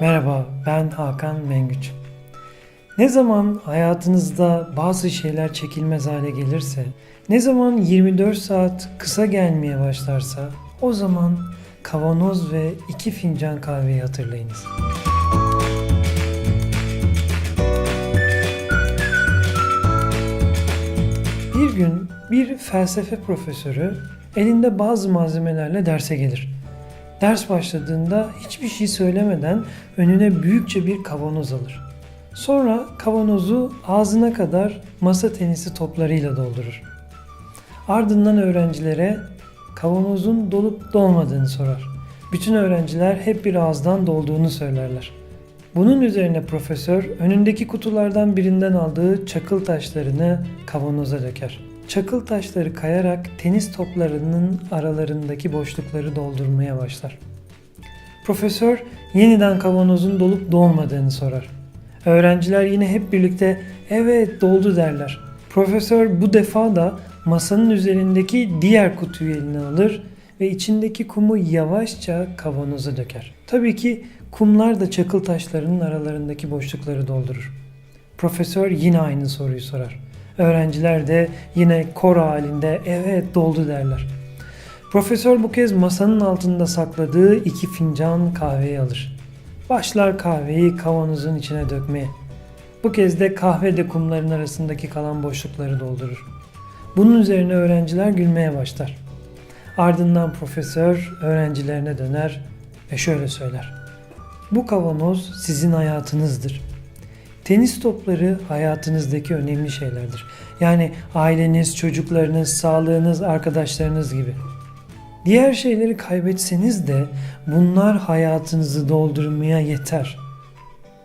Merhaba, ben Hakan Mengüç. Ne zaman hayatınızda bazı şeyler çekilmez hale gelirse, ne zaman 24 saat kısa gelmeye başlarsa, o zaman kavanoz ve iki fincan kahveyi hatırlayınız. Bir gün bir felsefe profesörü elinde bazı malzemelerle derse gelir. Ders başladığında hiçbir şey söylemeden önüne büyükçe bir kavanoz alır. Sonra kavanozu ağzına kadar masa tenisi toplarıyla doldurur. Ardından öğrencilere kavanozun dolup dolmadığını sorar. Bütün öğrenciler hep bir ağızdan dolduğunu söylerler. Bunun üzerine profesör önündeki kutulardan birinden aldığı çakıl taşlarını kavanoza döker. Çakıl taşları kayarak tenis toplarının aralarındaki boşlukları doldurmaya başlar. Profesör yeniden kavanozun dolup dolmadığını sorar. Öğrenciler yine hep birlikte evet doldu derler. Profesör bu defa da masanın üzerindeki diğer kutuyu eline alır ve içindeki kumu yavaşça kavanoza döker. Tabii ki kumlar da çakıl taşlarının aralarındaki boşlukları doldurur. Profesör yine aynı soruyu sorar. Öğrenciler de yine kor halinde evet doldu derler. Profesör bu kez masanın altında sakladığı iki fincan kahveyi alır. Başlar kahveyi kavanozun içine dökmeye. Bu kez de kahve de kumların arasındaki kalan boşlukları doldurur. Bunun üzerine öğrenciler gülmeye başlar. Ardından profesör öğrencilerine döner ve şöyle söyler. Bu kavanoz sizin hayatınızdır. Tenis topları hayatınızdaki önemli şeylerdir. Yani aileniz, çocuklarınız, sağlığınız, arkadaşlarınız gibi. Diğer şeyleri kaybetseniz de bunlar hayatınızı doldurmaya yeter.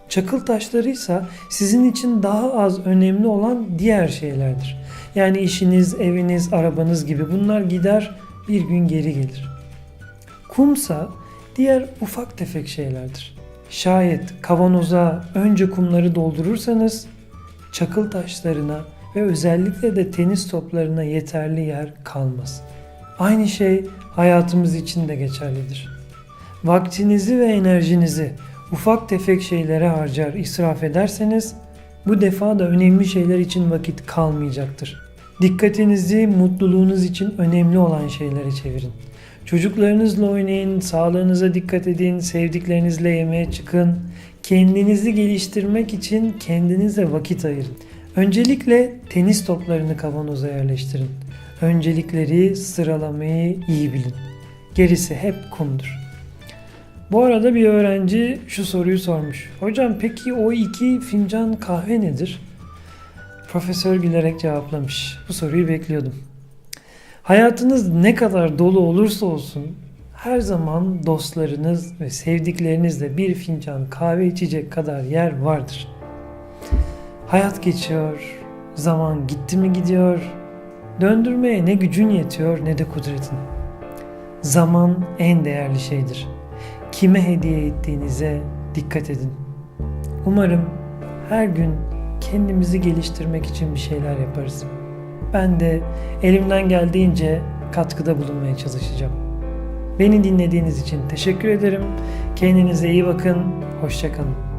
Çakıl taşları ise sizin için daha az önemli olan diğer şeylerdir. Yani işiniz, eviniz, arabanız gibi bunlar gider bir gün geri gelir. Kumsa diğer ufak tefek şeylerdir. Şayet kavanoza önce kumları doldurursanız çakıl taşlarına ve özellikle de tenis toplarına yeterli yer kalmaz. Aynı şey hayatımız için de geçerlidir. Vaktinizi ve enerjinizi ufak tefek şeylere harcar, israf ederseniz bu defa da önemli şeyler için vakit kalmayacaktır. Dikkatinizi mutluluğunuz için önemli olan şeylere çevirin. Çocuklarınızla oynayın, sağlığınıza dikkat edin, sevdiklerinizle yemeğe çıkın. Kendinizi geliştirmek için kendinize vakit ayırın. Öncelikle tenis toplarını kavanoza yerleştirin. Öncelikleri sıralamayı iyi bilin. Gerisi hep kumdur. Bu arada bir öğrenci şu soruyu sormuş. Hocam peki o iki fincan kahve nedir? Profesör gülerek cevaplamış. Bu soruyu bekliyordum. Hayatınız ne kadar dolu olursa olsun her zaman dostlarınız ve sevdiklerinizle bir fincan kahve içecek kadar yer vardır. Hayat geçiyor, zaman gitti mi gidiyor, döndürmeye ne gücün yetiyor ne de kudretin. Zaman en değerli şeydir. Kime hediye ettiğinize dikkat edin. Umarım her gün kendimizi geliştirmek için bir şeyler yaparız. Ben de elimden geldiğince katkıda bulunmaya çalışacağım. Beni dinlediğiniz için teşekkür ederim. Kendinize iyi bakın. Hoşçakalın.